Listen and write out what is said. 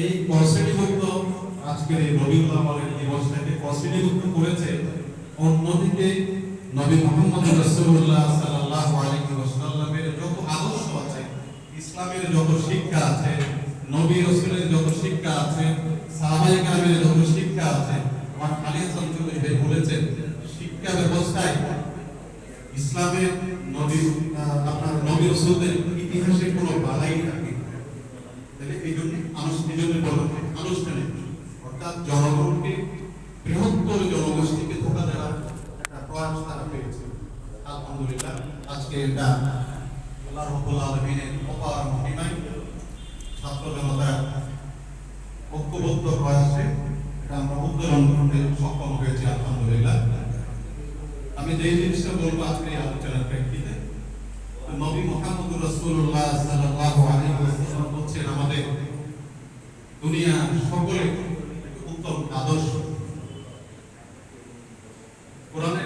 এই কনসেপ্টভুক্ত আজকের এই রবিউল আওয়ালের দিবসটাকে কনসেপ্টভুক্ত করেছে। অন্যদিকে নবী মোহাম্মদ রাসূলুল্লাহ সাল্লাল্লাহু আলাইহি ওয়াসাল্লামের যত আদর্শ আছে, ইসলামের যত শিক্ষা আছে, নবী রাসূলের যত শিক্ষা আছে, সাহাবায়ে যত শিক্ষা আছে, আমার খালিদ চৌধুরী বলেছেন, শিক্ষা ব্যবস্থায় ইসলামের নবী আপনার নবী রাসূলদের ইতিহাসে আন্দোলনে অর্থাৎ জনগণকে বৃহত্তর জনগোষ্ঠীকে ধোকা দেওয়ার একটা প্রয়াস তারা পেয়েছে। আলহামদুলিল্লাহ, আজকে এটা আল্লাহ রব্বুল আলমিনের অপার মহিমায় ছাত্র জনতার ঐক্যবদ্ধ প্রয়াসে এটা আমরা উত্তোলন করতে সক্ষম হয়েছি, আলহামদুলিল্লাহ। আমি যে জিনিসটা বলব আজকে আলোচনার প্রেক্ষিতে, নবী মোহাম্মদ রসুল্লাহ দুনিয়া সকলে উত্তম আদর্শ। কোরআনে